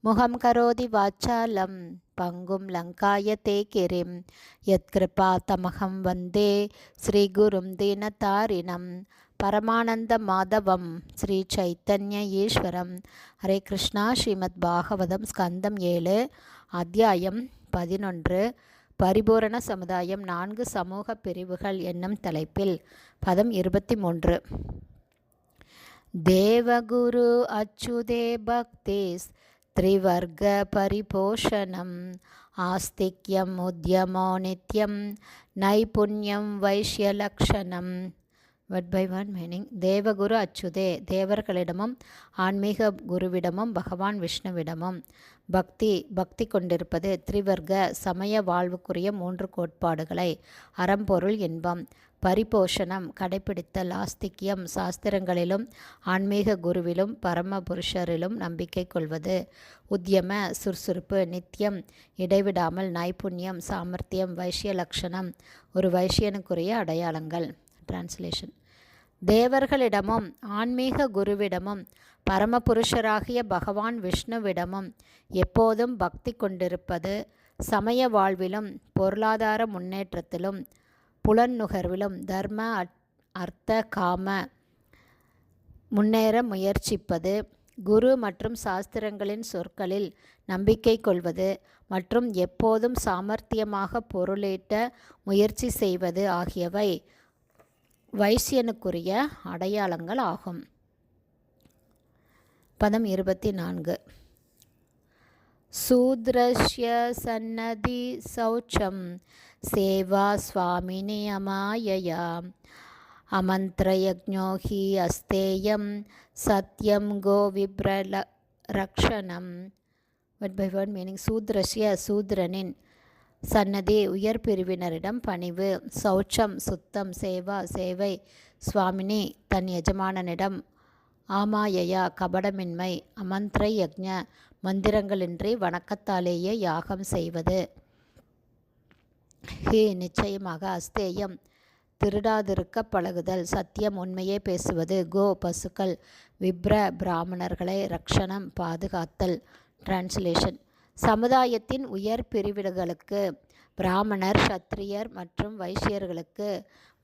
முகம் கரோதி வாச்சாலம் பங்கும் லங்காய தே கிரிம் யத்கிருபா தமகம் வந்தே ஸ்ரீகுரும் தீனதாரிணம் பரமானந்த மாதவம் ஸ்ரீ சைத்தன்ய ஈஸ்வரம். ஹரே கிருஷ்ணா ஸ்ரீமத் பாகவதம் ஸ்கந்தம் ஏழு அத்தியாயம் பதினொன்று. பரிபூரண சமுதாயம் நான்கு சமூக பிரிவுகள் என்னும் தலைப்பில் பதம் இருபத்தி மூன்று தேவகுரு அச்சுதே பக்தேஸ் த்ரிவர்க त्रिवर्गपरिपोषणम् आस्तिक्यम् उद्यमो नित्यं नैपुण्यं வைஷ்யலக்ஷணம் வட் பை ஒன் மீனிங் தேவகுரு அச்சுதே தேவர்களிடமும் ஆன்மீக குருவிடமும் பகவான் விஷ்ணுவிடமும். பக்தி பக்தி கொண்டிருப்பது த்ரிவர்க சமய வாழ்வுக்குரிய மூன்று கோட்பாடுகளை அறம்பொருள் இன்பம். பரிபோஷணம் கடைபிடித்தல் ஆஸ்திக்யம் சாஸ்திரங்களிலும் ஆன்மீக குருவிலும் பரம புருஷரிலும் நம்பிக்கை கொள்வது. உத்தியம சுறுசுறுப்பு நித்தியம் இடைவிடாமல் நைபுண்ணியம் சாமர்த்தியம் வைஷ்ய லட்சணம் ஒரு வைஷ்யனுக்குரிய அடையாளங்கள். டிரான்ஸ்லேஷன் தேவர்களிடமும் ஆன்மீக குருவிடமும் பரமபுருஷராகிய பகவான் விஷ்ணுவிடமும் எப்போதும் பக்தி கொண்டிருப்பது சமய வாழ்விலும் பொருளாதார முன்னேற்றத்திலும் புலன்நுகர்விலும் தர்ம அர்த்த காம முன்னேற முயற்சிப்பது குரு மற்றும் சாஸ்திரங்களின் சொற்களில் நம்பிக்கை கொள்வது மற்றும் எப்போதும் சாமர்த்தியமாக பொருளீட்ட முயற்சி செய்வது ஆகியவை வைசியனுக்குரிய அடையாளங்கள் ஆகும். பதம் இருபத்தி நான்கு. சூத்ரஸ்ய சன்னதி சௌச்சம். சேவா சுவாமினி அமாயயா. அமந்திரயஜோ அஸ்தேயம். சத்யம் கோ ரக்ஷணம். வட் பை வேர்ட் மீனிங் சூத்ரஸ்ய சூத்ரனின் சன்னதி உயர் பிரிவினரிடம் பணிவு. சௌச்சம் சுத்தம் சேவா சேவை. சுவாமினி தன் எஜமானனிடம் ஆமாயயா கபடமின்மை அமந்திர யக்ஞ மந்திரங்களின்றி வணக்கத்தாலேயே யாகம் செய்வது. ஹே நிச்சயமாக அஸ்தேயம். திருடாதிருக்க பழகுதல் சத்தியம் உண்மையே பேசுவது. கோ பசுக்கள் விப்ர பிராமணர்களை ரக்ஷணம் பாதுகாத்தல். டிரான்ஸ்லேஷன் சமுதாயத்தின் உயர் பிரிவிடுகளுக்கு பிராமணர் சத்திரியர் மற்றும் வைசியர்களுக்கு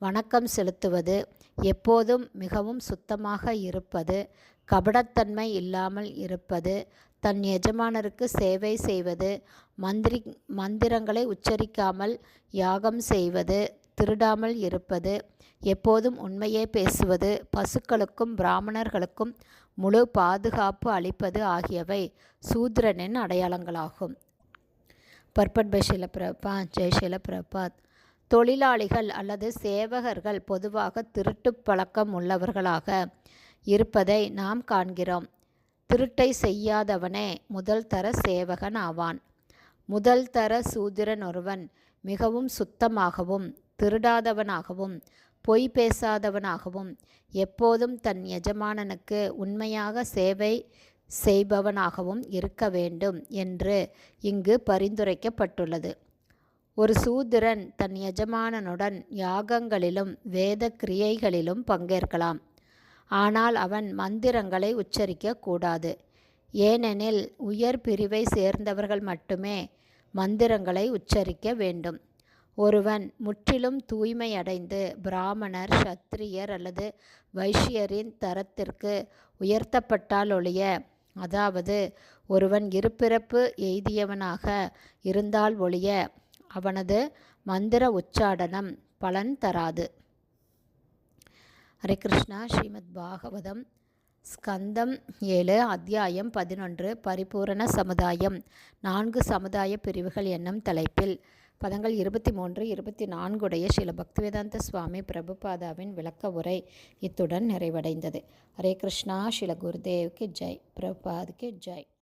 வணக்கம் செலுத்துவது எப்போதும் மிகவும் சுத்தமாக இருப்பது கபடத்தன்மை இல்லாமல் இருப்பது தன் எஜமானருக்கு சேவை செய்வது மந்திரி மந்திரங்களை உச்சரிக்காமல் யாகம் செய்வது திருடாமல் இருப்பது எப்போதும் உண்மையே பேசுவது பசுக்களுக்கும் பிராமணர்களுக்கும் முழு பாதுகாப்பு அளிப்பது ஆகியவை சூத்ரனின் அடையாளங்களாகும். பர்பட் பை ஷிலபிரபா ஜெய் ஷிலபிரபாத் தொழிலாளிகள் அல்லது சேவகர்கள் பொதுவாக திருட்டு பழக்கம் உள்ளவர்களாக இருப்பதை நாம் காண்கிறோம். திருட்டை செய்யாதவனே முதல் தர சேவகன் ஆவான். முதல் தர சூதிரன் ஒருவன் மிகவும் சுத்தமாகவும் திருடாதவனாகவும் பொய் பேசாதவனாகவும் எப்போதும் தன் எஜமானனுக்கு உண்மையாக சேவை செய்பவனாகவும் இருக்க வேண்டும் என்று இங்கு பரிந்துரைக்கப்பட்டுள்ளது. ஒரு சூத்திரன் தன் எஜமானனுடன் யாகங்களிலும் வேத கிரியைகளிலும் பங்கேற்கலாம். ஆனால் அவன் மந்திரங்களை உச்சரிக்க கூடாது. ஏனெனில் உயர் பிரிவை சேர்ந்தவர்கள் மட்டுமே மந்திரங்களை உச்சரிக்க வேண்டும். ஒருவன் முற்றிலும் தூய்மையடைந்து பிராமணர் சத்திரியர் அல்லது வைஷ்யரின் தரத்திற்கு உயர்த்தப்பட்டால் ஒழிய அதாவது ஒருவன் இருபிறப்பு எய்தியவனாக இருந்தால் ஒழிய அவனது மந்திர உச்சாடனம் பலன் தராது. ஹரே கிருஷ்ணா. ஸ்ரீமத் பாகவதம் ஸ்கந்தம் ஏழு அத்தியாயம் பதினொன்று பரிபூரண சமுதாயம். நான்கு சமுதாய பிரிவுகள் என்னும் தலைப்பில் பதங்கள் இருபத்தி மூன்று இருபத்தி நான்குடைய சில பக்திவேதாந்த சுவாமி பிரபுபாதாவின் விளக்க உரை இத்துடன் நிறைவடைந்தது. ஹரே கிருஷ்ணா ஸ்ரீல குருதேவ்க்கு ஜெய் பிரபுபாதுக்கு ஜெய்.